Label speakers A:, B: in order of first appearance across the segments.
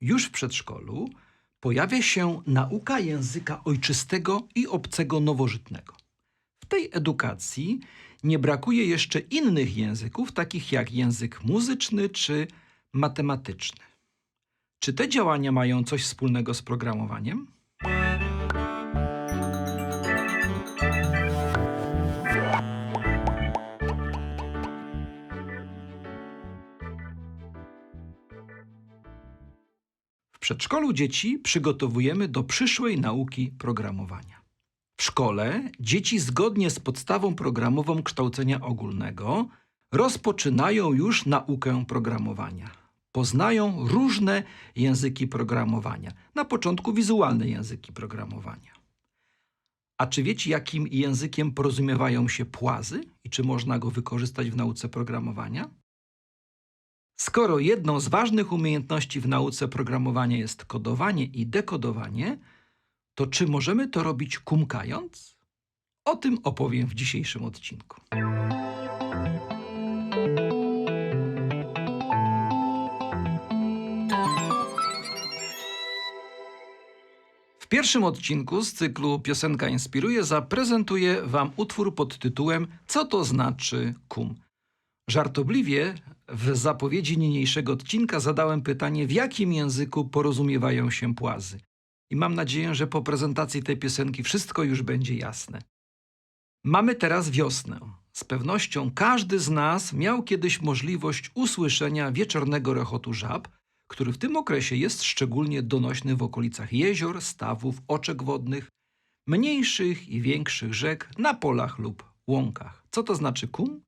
A: Już w przedszkolu pojawia się nauka języka ojczystego i obcego nowożytnego. W tej edukacji nie brakuje jeszcze innych języków, takich jak język muzyczny czy matematyczny. Czy te działania mają coś wspólnego z programowaniem? Przedszkolu dzieci przygotowujemy do przyszłej nauki programowania. W szkole dzieci zgodnie z podstawą programową kształcenia ogólnego rozpoczynają już naukę programowania. Poznają różne języki programowania. Na początku wizualne języki programowania. A czy wiecie, jakim językiem porozumiewają się płazy i czy można go wykorzystać w nauce programowania? Skoro jedną z ważnych umiejętności w nauce programowania jest kodowanie i dekodowanie, to czy możemy to robić kumkając? O tym opowiem w dzisiejszym odcinku. W pierwszym odcinku z cyklu Piosenka Inspiruje zaprezentuję Wam utwór pod tytułem Co to znaczy kum? Żartobliwie w zapowiedzi niniejszego odcinka zadałem pytanie, w jakim języku porozumiewają się płazy. I mam nadzieję, że po prezentacji tej piosenki wszystko już będzie jasne. Mamy teraz wiosnę. Z pewnością każdy z nas miał kiedyś możliwość usłyszenia wieczornego rechotu żab, który w tym okresie jest szczególnie donośny w okolicach jezior, stawów, oczek wodnych, mniejszych i większych rzek, na polach lub łąkach. Co to znaczy kum?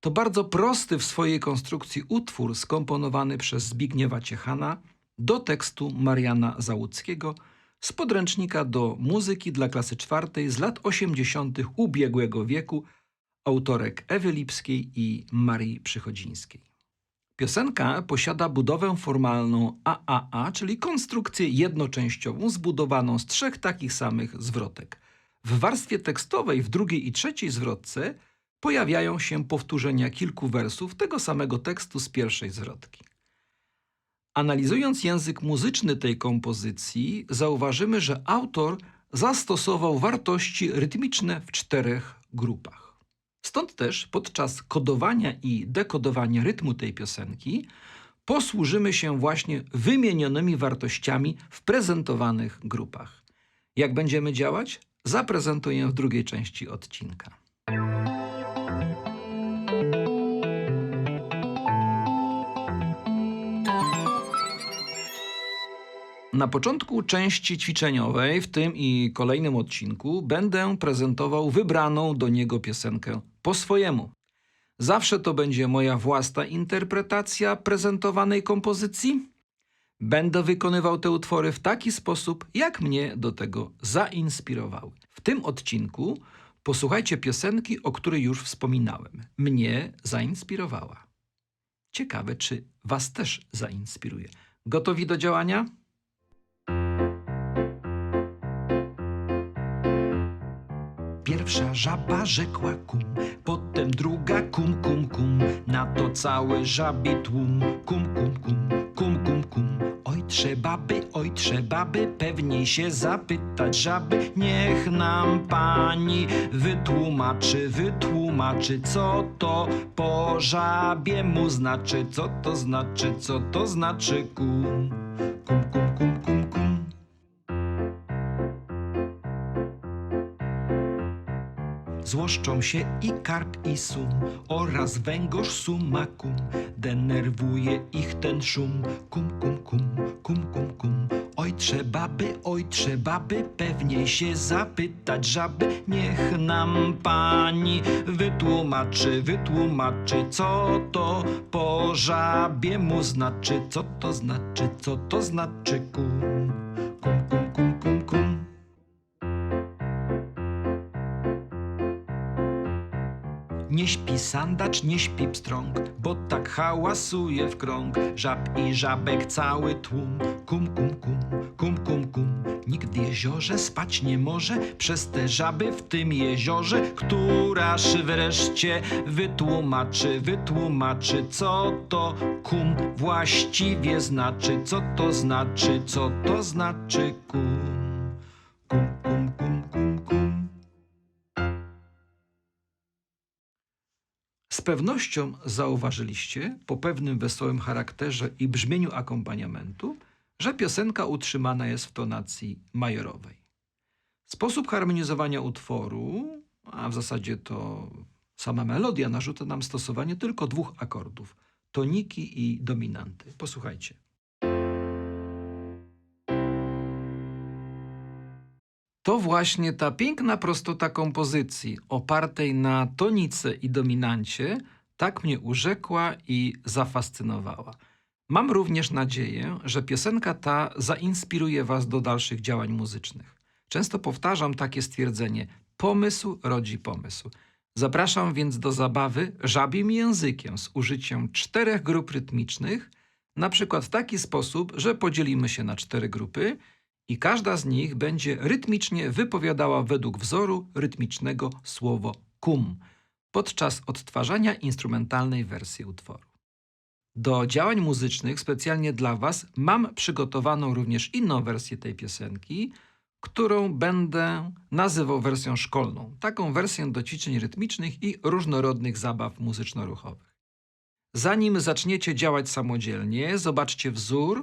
A: To bardzo prosty w swojej konstrukcji utwór skomponowany przez Zbigniewa Ciechana do tekstu Mariana Załuckiego z podręcznika do muzyki dla klasy czwartej z lat 80. ubiegłego wieku autorek Ewy Lipskiej i Marii Przychodzińskiej. Piosenka posiada budowę formalną AAA, czyli konstrukcję jednoczęściową zbudowaną z trzech takich samych zwrotek. W warstwie tekstowej w drugiej i trzeciej zwrotce pojawiają się powtórzenia kilku wersów tego samego tekstu z pierwszej zwrotki. Analizując język muzyczny tej kompozycji, zauważymy, że autor zastosował wartości rytmiczne w czterech grupach. Stąd też podczas kodowania i dekodowania rytmu tej piosenki posłużymy się właśnie wymienionymi wartościami w prezentowanych grupach. Jak będziemy działać? Zaprezentuję w drugiej części odcinka. Na początku części ćwiczeniowej, w tym i kolejnym odcinku, będę prezentował wybraną do niego piosenkę po swojemu. Zawsze to będzie moja własna interpretacja prezentowanej kompozycji. Będę wykonywał te utwory w taki sposób, jak mnie do tego zainspirowały. W tym odcinku posłuchajcie piosenki, o której już wspominałem. Mnie zainspirowała. Ciekawe, czy Was też zainspiruje. Gotowi do działania? Pierwsza żaba rzekła kum, potem druga kum, kum, kum. Na to cały żabi tłum, kum, kum, kum, kum, kum, kum. Oj, trzeba by, oj, trzeba by pewniej się zapytać żaby. Niech nam pani wytłumaczy, wytłumaczy, co to po żabiemu znaczy, co to znaczy, co to znaczy kum. Kum, kum, kum, kum, Złoszczą się i karp i sum oraz węgorz sumakum. Denerwuje ich ten szum. Kum, kum, kum, kum, kum, kum. Oj, trzeba by, oj, trzeba by pewniej się zapytać żaby. Niech nam pani wytłumaczy, wytłumaczy, co to po żabiemu znaczy, co to znaczy, co to znaczy. Kum, i sandacz nie śpi pstrąg, bo tak hałasuje w krąg. Żab i żabek cały tłum, kum, kum, kum, kum, kum, kum. Nikt w jeziorze spać nie może przez te żaby w tym jeziorze, któraż wreszcie wytłumaczy, wytłumaczy, co to kum właściwie znaczy, co to znaczy, co to znaczy kum. Kum, pewnością zauważyliście po pewnym wesołym charakterze i brzmieniu akompaniamentu, że piosenka utrzymana jest w tonacji majorowej. Sposób harmonizowania utworu, a w zasadzie to sama melodia, narzuca nam stosowanie tylko dwóch akordów toniki i dominanty. Posłuchajcie. To właśnie ta piękna prostota kompozycji, opartej na tonice i dominancie, tak mnie urzekła i zafascynowała. Mam również nadzieję, że piosenka ta zainspiruje Was do dalszych działań muzycznych. Często powtarzam takie stwierdzenie: pomysł rodzi pomysł. Zapraszam więc do zabawy żabim językiem z użyciem czterech grup rytmicznych, na przykład w taki sposób, że podzielimy się na cztery grupy i każda z nich będzie rytmicznie wypowiadała według wzoru rytmicznego słowo kum podczas odtwarzania instrumentalnej wersji utworu. Do działań muzycznych specjalnie dla Was mam przygotowaną również inną wersję tej piosenki, którą będę nazywał wersją szkolną. Taką wersję do ćwiczeń rytmicznych i różnorodnych zabaw muzyczno-ruchowych. Zanim zaczniecie działać samodzielnie, zobaczcie wzór,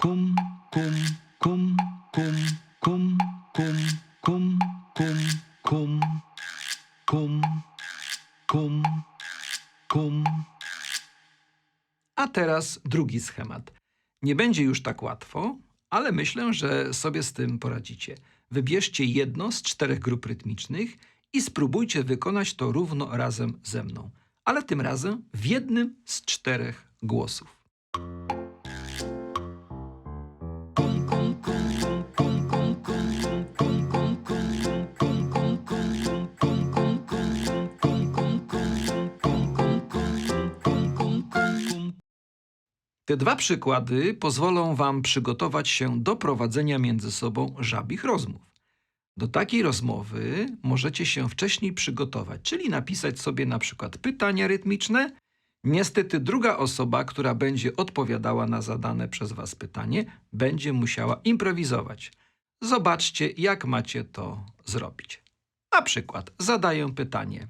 A: kum kum kum kum kum kum kum kum kum kum kum kum A teraz drugi schemat. Nie będzie już tak łatwo, ale myślę, że sobie z tym poradzicie. Wybierzcie jedno z czterech grup rytmicznych i spróbujcie wykonać to równo razem ze mną, ale tym razem w jednym z czterech głosów. Te dwa przykłady pozwolą Wam przygotować się do prowadzenia między sobą żabich rozmów. Do takiej rozmowy możecie się wcześniej przygotować, czyli napisać sobie na przykład pytania rytmiczne. Niestety druga osoba, która będzie odpowiadała na zadane przez Was pytanie, będzie musiała improwizować. Zobaczcie, jak macie to zrobić. Na przykład zadaję pytanie.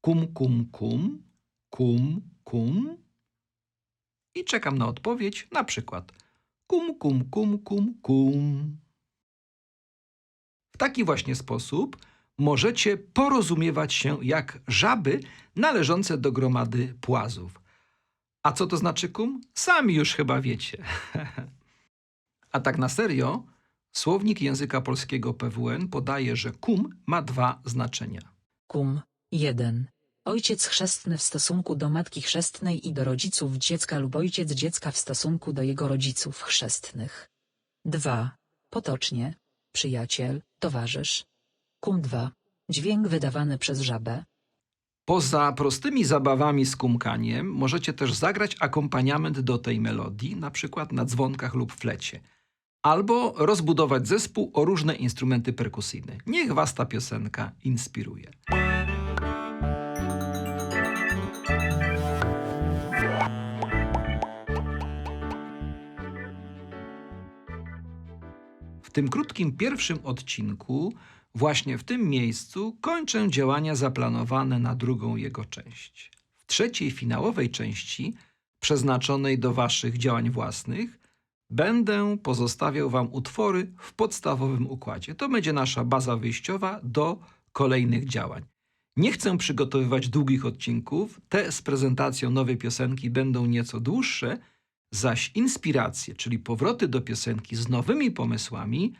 A: Kum, kum, kum, kum, kum, i czekam na odpowiedź, na przykład kum, kum, kum, kum, kum. W taki właśnie sposób możecie porozumiewać się jak żaby należące do gromady płazów. A co to znaczy kum? Sami już chyba wiecie. A tak na serio, słownik języka polskiego PWN podaje, że kum ma dwa znaczenia.
B: Kum 1. Ojciec chrzestny w stosunku do matki chrzestnej i do rodziców dziecka lub ojciec dziecka w stosunku do jego rodziców chrzestnych. 2. Potocznie. Przyjaciel, towarzysz. Kum 2. Dźwięk wydawany przez żabę.
A: Poza prostymi zabawami z kumkaniem możecie też zagrać akompaniament do tej melodii, na przykład na dzwonkach lub flecie. Albo rozbudować zespół o różne instrumenty perkusyjne. Niech Was ta piosenka inspiruje. Tym krótkim pierwszym odcinku, właśnie w tym miejscu, kończę działania zaplanowane na drugą jego część. W trzeciej finałowej części, przeznaczonej do Waszych działań własnych, będę pozostawiał Wam utwory w podstawowym układzie. To będzie nasza baza wyjściowa do kolejnych działań. Nie chcę przygotowywać długich odcinków, te z prezentacją nowej piosenki będą nieco dłuższe, zaś inspiracje, czyli powroty do piosenki z nowymi pomysłami,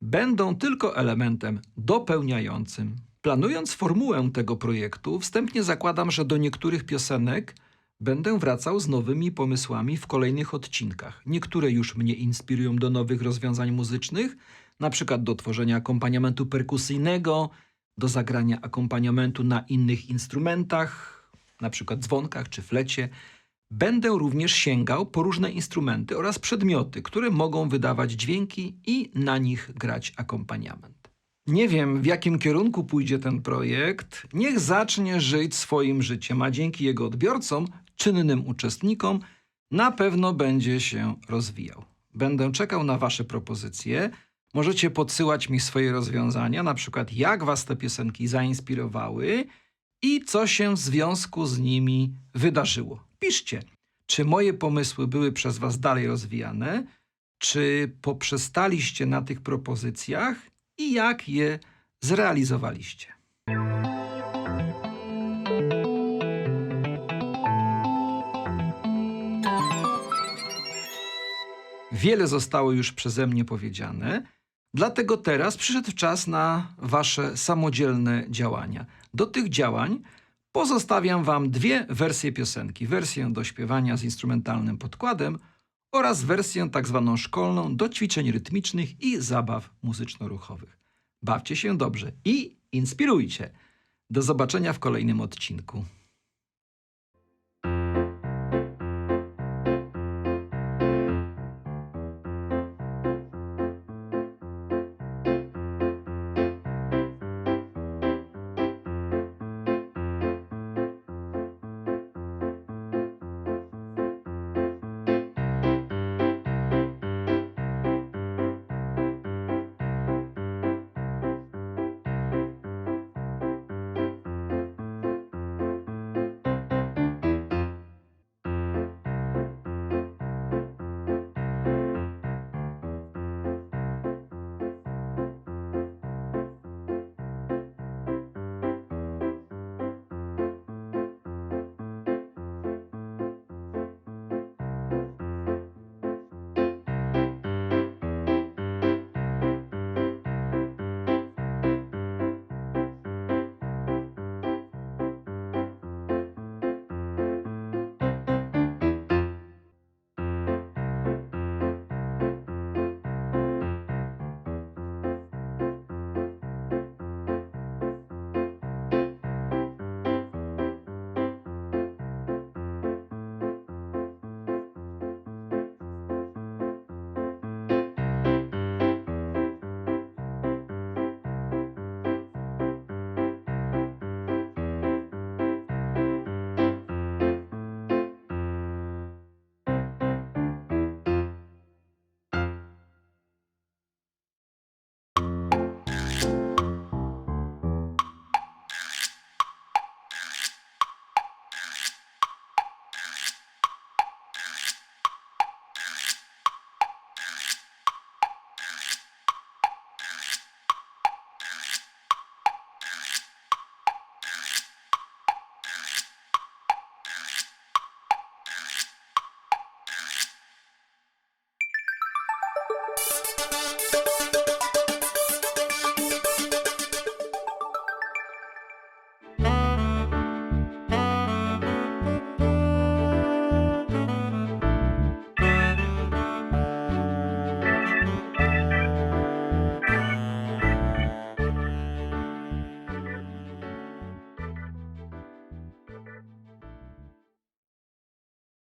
A: będą tylko elementem dopełniającym. Planując formułę tego projektu, wstępnie zakładam, że do niektórych piosenek będę wracał z nowymi pomysłami w kolejnych odcinkach. Niektóre już mnie inspirują do nowych rozwiązań muzycznych, na przykład do tworzenia akompaniamentu perkusyjnego, do zagrania akompaniamentu na innych instrumentach, na przykład dzwonkach czy flecie. Będę również sięgał po różne instrumenty oraz przedmioty, które mogą wydawać dźwięki i na nich grać akompaniament. Nie wiem, w jakim kierunku pójdzie ten projekt. Niech zacznie żyć swoim życiem, a dzięki jego odbiorcom, czynnym uczestnikom, na pewno będzie się rozwijał. Będę czekał na Wasze propozycje. Możecie podsyłać mi swoje rozwiązania, na przykład jak Was te piosenki zainspirowały i co się w związku z nimi wydarzyło. Piszcie, czy moje pomysły były przez Was dalej rozwijane, czy poprzestaliście na tych propozycjach i jak je zrealizowaliście. Wiele zostało już przeze mnie powiedziane, dlatego teraz przyszedł czas na Wasze samodzielne działania. Do tych działań pozostawiam Wam dwie wersje piosenki: wersję do śpiewania z instrumentalnym podkładem oraz wersję tak zwaną szkolną do ćwiczeń rytmicznych i zabaw muzyczno-ruchowych. Bawcie się dobrze i inspirujcie. Do zobaczenia w kolejnym odcinku.